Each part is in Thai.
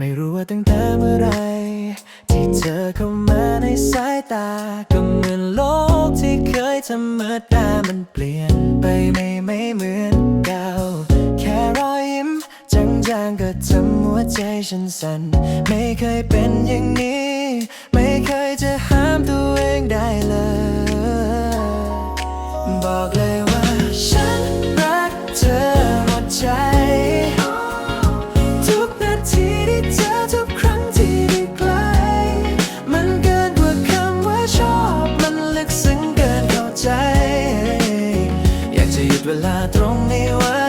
ไม่รู้ว่าตั้งแต่เมื่อไร ที่เธอเข้ามาในสายตา ก็เหมือนโลกที่เคยธรรมดามันเปลี่ยนไปไม่ไม่เหมือนเก่า แค่รอยยิ้มจางๆก็ทำหัวใจฉันสั่น ไม่เคยเป็นอย่างนี้ ไม่เคยจะหา เวลาตรงนี้ไว้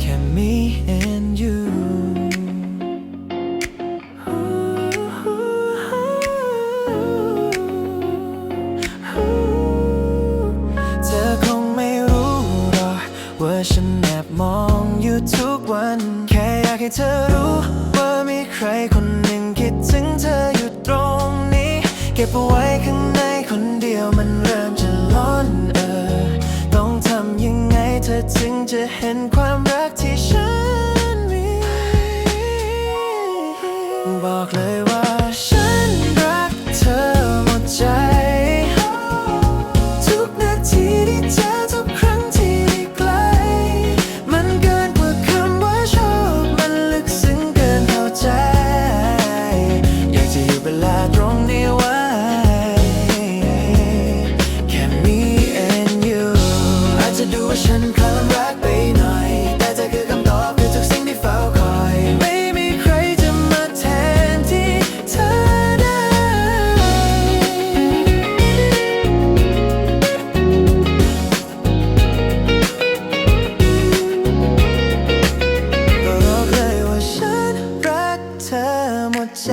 แค่ me and you เธอคงไม่รู้หรอกว่าฉันแอบมองอยู่ทุกวัน แค่อยากให้เธอรู้ว่ามีใครคนหนึ่งคิดถึงเธออยู่ตรงนี้ เก็บเอาไว้ จะเห็นความรักที่ฉันมี บอกเลยว่าฉันรักเธอหมดใจ ทุกนาทีที่เจอทุกครั้งที่ได้ใกล้ มันเกินกว่าคำว่าชอบมันลึกซึ้งเกินเข้าใจ อยากจะอยู่เวลาตรงนี้ไว้ แค่ me and you อาจจะดูว่าฉันเพล เธอหมดใจ